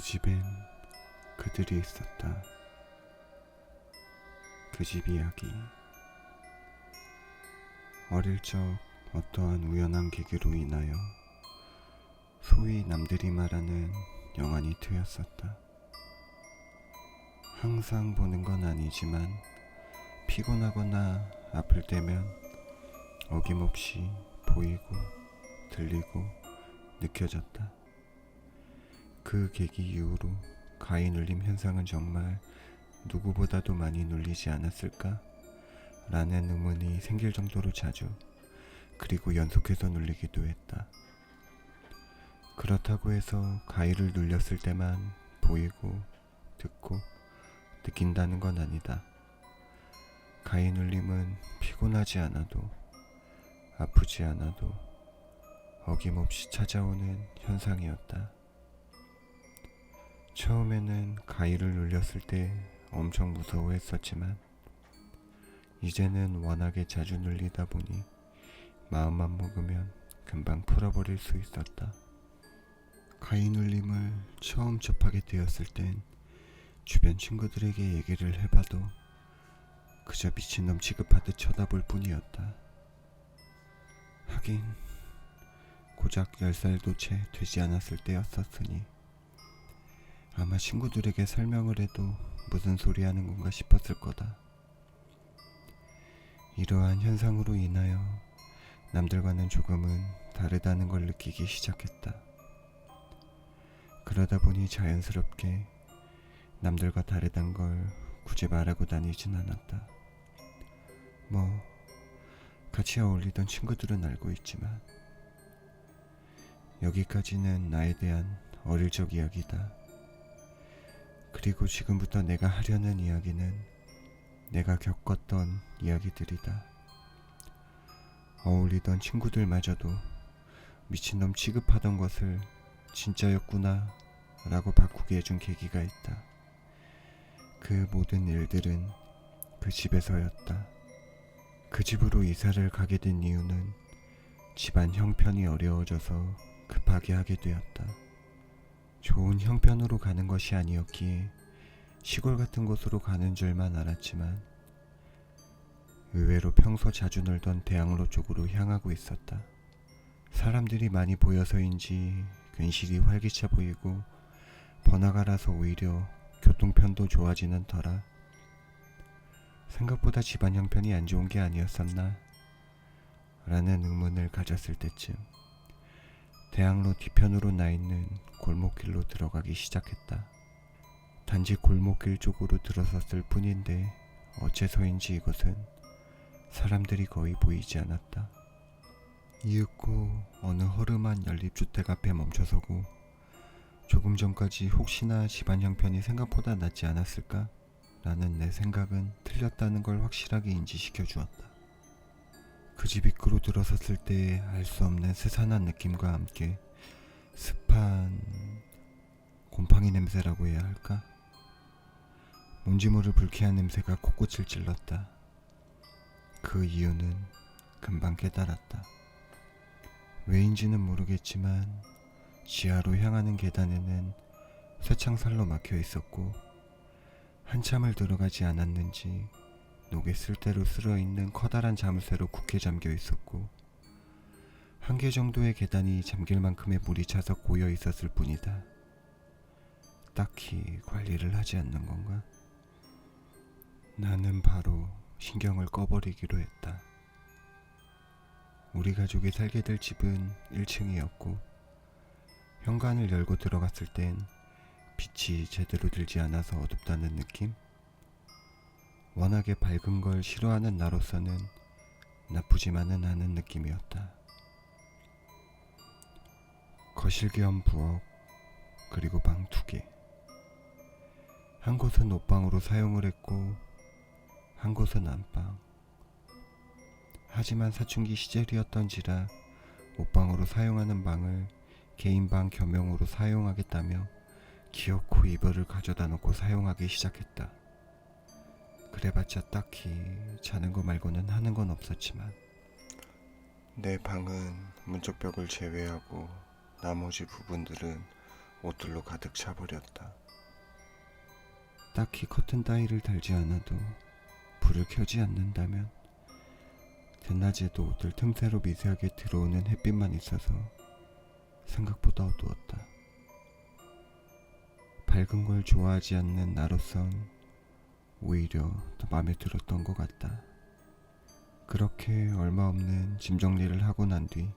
그 집엔 그들이 있었다. 그 집 이야기. 어릴 적 어떠한 우연한 계기로 인하여 소위 남들이 말하는 영환이 트였었다. 항상 보는 건 아니지만 피곤하거나 아플 때면 어김없이 보이고 들리고 느껴졌다. 그 계기 이후로 가위 눌림 현상은 정말 누구보다도 많이 눌리지 않았을까? 라는 의문이 생길 정도로 자주 그리고 연속해서 눌리기도 했다. 그렇다고 해서 가위를 눌렸을 때만 보이고 듣고 느낀다는 건 아니다. 가위 눌림은 피곤하지 않아도 아프지 않아도 어김없이 찾아오는 현상이었다. 처음에는 가위를 눌렸을 때 엄청 무서워했었지만 이제는 워낙에 자주 눌리다 보니 마음만 먹으면 금방 풀어버릴 수 있었다. 가위 눌림을 처음 접하게 되었을 땐 주변 친구들에게 얘기를 해봐도 그저 미친놈 취급하듯 쳐다볼 뿐이었다. 하긴 고작 10살도 채 되지 않았을 때였었으니 아마 친구들에게 설명을 해도 무슨 소리 하는 건가 싶었을 거다. 이러한 현상으로 인하여 남들과는 조금은 다르다는 걸 느끼기 시작했다. 그러다 보니 자연스럽게 남들과 다르단 걸 굳이 말하고 다니진 않았다. 뭐, 같이 어울리던 친구들은 알고 있지만, 여기까지는 나에 대한 어릴 적 이야기다. 그리고 지금부터 내가 하려는 이야기는 내가 겪었던 이야기들이다. 어울리던 친구들마저도 미친놈 취급하던 것을 진짜였구나 라고 바꾸게 해준 계기가 있다. 그 모든 일들은 그 집에서였다. 그 집으로 이사를 가게 된 이유는 집안 형편이 어려워져서 급하게 하게 되었다. 좋은 형편으로 가는 것이 아니었기에 시골 같은 곳으로 가는 줄만 알았지만 의외로 평소 자주 놀던 대학로 쪽으로 향하고 있었다. 사람들이 많이 보여서인지 괜시리 활기차 보이고 번화가라서 오히려 교통편도 좋아지는 터라 생각보다 집안 형편이 안 좋은 게 아니었었나 라는 의문을 가졌을 때쯤 대학로 뒤편으로 나 있는 골목길로 들어가기 시작했다. 단지 골목길 쪽으로 들어섰을 뿐인데 어째서인지 이곳은 사람들이 거의 보이지 않았다. 이윽고 어느 허름한 연립주택 앞에 멈춰서고 조금 전까지 혹시나 집안 형편이 생각보다 낫지 않았을까? 라는 내 생각은 틀렸다는 걸 확실하게 인지시켜 주었다. 그 집 입구로 들어섰을 때 알 수 없는 스산한 느낌과 함께 습한 곰팡이 냄새라고 해야 할까? 뭔지 모를 불쾌한 냄새가 코끝을 찔렀다. 그 이유는 금방 깨달았다. 왜인지는 모르겠지만 지하로 향하는 계단에는 쇠창살로 막혀 있었고 한참을 들어가지 않았는지 녹에 쓸대로 쓸어 있는 커다란 자물쇠로 굳게 잠겨 있었고 한 개 정도의 계단이 잠길 만큼의 물이 차서 고여 있었을 뿐이다. 딱히 관리를 하지 않는 건가? 나는 바로 신경을 꺼버리기로 했다. 우리 가족이 살게 될 집은 1층이었고 현관을 열고 들어갔을 땐 빛이 제대로 들지 않아서 어둡다는 느낌? 워낙에 밝은 걸 싫어하는 나로서는 나쁘지만은 않은 느낌이었다. 거실 겸 부엌, 그리고 방 두 개. 한 곳은 옷방으로 사용을 했고, 한 곳은 안방. 하지만 사춘기 시절이었던지라 옷방으로 사용하는 방을 개인 방 겸용으로 사용하겠다며 기어코 이불을 가져다 놓고 사용하기 시작했다. 그래봤자 딱히 자는 거 말고는 하는 건 없었지만 내 방은 문쪽 벽을 제외하고 나머지 부분들은 옷들로 가득 차버렸다. 딱히 커튼 따위를 달지 않아도 불을 켜지 않는다면 대낮에도 옷들 틈새로 미세하게 들어오는 햇빛만 있어서 생각보다 어두웠다. 밝은 걸 좋아하지 않는 나로선 오히려 더 마음에 들었던 것 같다. 그렇게 얼마 없는 짐 정리를 하고 난 뒤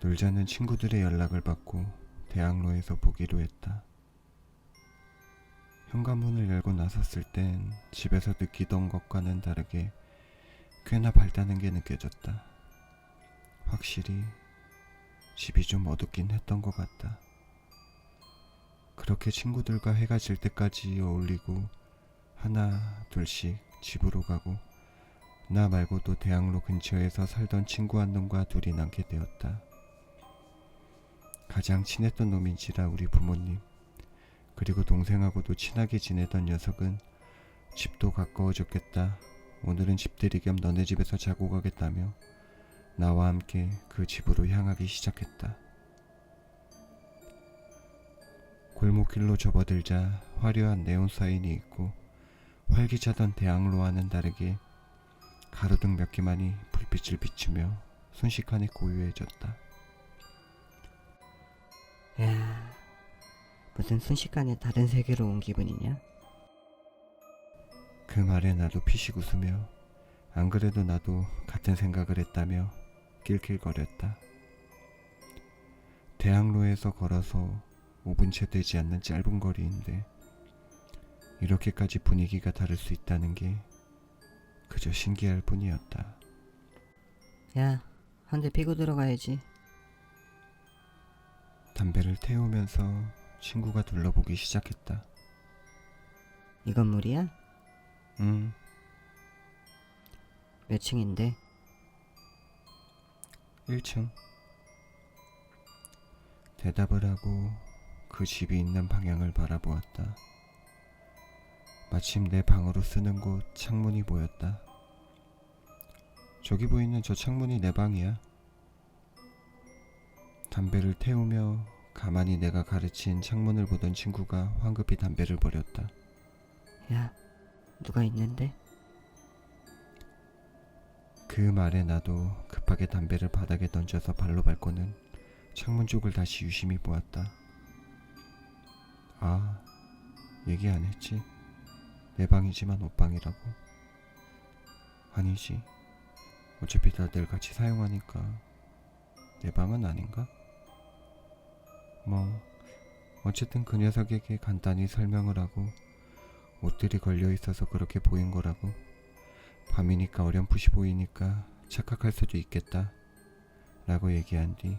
놀자는 친구들의 연락을 받고 대학로에서 보기로 했다. 현관문을 열고 나섰을 땐 집에서 느끼던 것과는 다르게 꽤나 밝다는 게 느껴졌다. 확실히 집이 좀 어둡긴 했던 것 같다. 그렇게 친구들과 해가 질 때까지 어울리고 하나 둘씩 집으로 가고 나 말고도 대학로 근처에서 살던 친구 한 놈과 둘이 남게 되었다. 가장 친했던 놈인지라 우리 부모님 그리고 동생하고도 친하게 지내던 녀석은 집도 가까워졌겠다. 오늘은 집들이 겸 너네 집에서 자고 가겠다며 나와 함께 그 집으로 향하기 시작했다. 골목길로 접어들자 화려한 네온 사인이 있고 활기차던 대학로와는 다르게 가로등 몇 개만이 불빛을 비추며 순식간에 고요해졌다. 야, 무슨 순식간에 다른 세계로 온 기분이냐? 그 말에 나도 피식 웃으며 안 그래도 나도 같은 생각을 했다며 낄낄거렸다. 대학로에서 걸어서 5분 채 되지 않는 짧은 거리인데 이렇게까지 분위기가 다를 수 있다는 게 그저 신기할 뿐이었다. 야, 한 대 피고 들어가야지. 담배를 태우면서 친구가 둘러보기 시작했다. 이 건 물이야? 음, 몇 층인데? 1층. 대답을 하고 그 집이 있는 방향을 바라보았다. 마침 내 방으로 쓰는 곳 창문이 보였다. 저기 보이는 저 창문이 내 방이야. 담배를 태우며 가만히 내가 가르친 창문을 보던 친구가 황급히 담배를 버렸다. 야, 누가 있는데? 그 말에 나도 급하게 담배를 바닥에 던져서 발로 밟고는 창문 쪽을 다시 유심히 보았다. 아, 얘기 안 했지. 내 방이지만 옷방이라고. 아니지. 어차피 다들 같이 사용하니까 내 방은 아닌가? 뭐, 어쨌든 그 녀석에게 간단히 설명을 하고 옷들이 걸려 있어서 그렇게 보인 거라고. 밤이니까 어렴풋이 보이니까 착각할 수도 있겠다. 라고 얘기한 뒤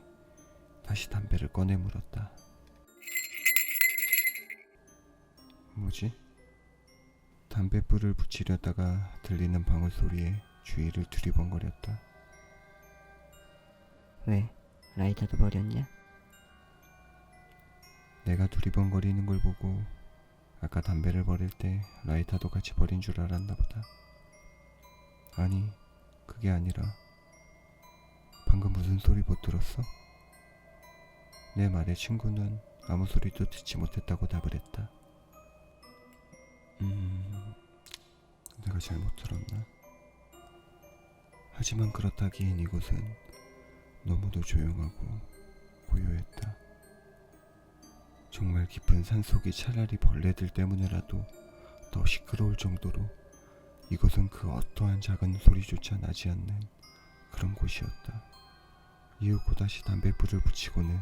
다시 담배를 꺼내 물었다. 뭐지? 담배불을 붙이려다가 들리는 방울 소리에 주위를 두리번거렸다. 왜? 라이터도 버렸냐? 내가 두리번거리는 걸 보고 아까 담배를 버릴 때 라이터도 같이 버린 줄 알았나 보다. 아니, 그게 아니라 방금 무슨 소리 못 들었어? 내 말에 친구는 아무 소리도 듣지 못했다고 답을 했다. 음, 내가 잘못 들었나? 하지만 그렇다기엔 이곳은 너무도 조용하고 고요했다. 정말 깊은 산속이 차라리 벌레들 때문에라도 더 시끄러울 정도로 이곳은 그 어떠한 작은 소리조차 나지 않는 그런 곳이었다. 이윽고 다시 담배불을 붙이고는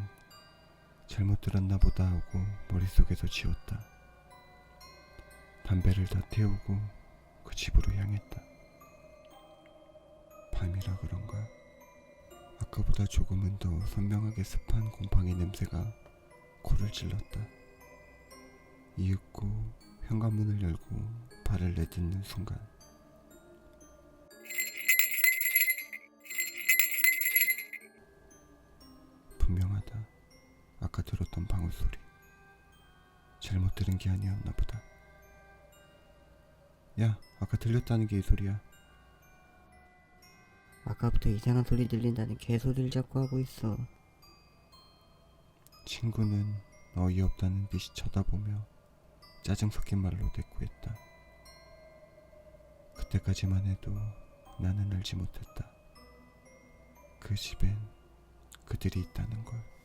잘못 들었나 보다 하고 머릿속에서 지웠다. 담배를 다 태우고 그 집으로 향했다. 밤이라 그런가? 아까보다 조금은 더 선명하게 습한 곰팡이 냄새가 코를 찔렀다. 이윽고 현관문을 열고 발을 내딛는 순간 분명하다. 아까 들었던 방울 소리. 잘못 들은 게 아니었나 보다. 야, 아까 들렸다는 게 이 소리야. 아까부터 이상한 소리 들린다는 개소리를 자꾸 하고 있어. 친구는 어이없다는 듯이 쳐다보며 짜증 섞인 말로 대꾸했다. 그때까지만 해도 나는 알지 못했다. 그 집엔 그들이 있다는 걸.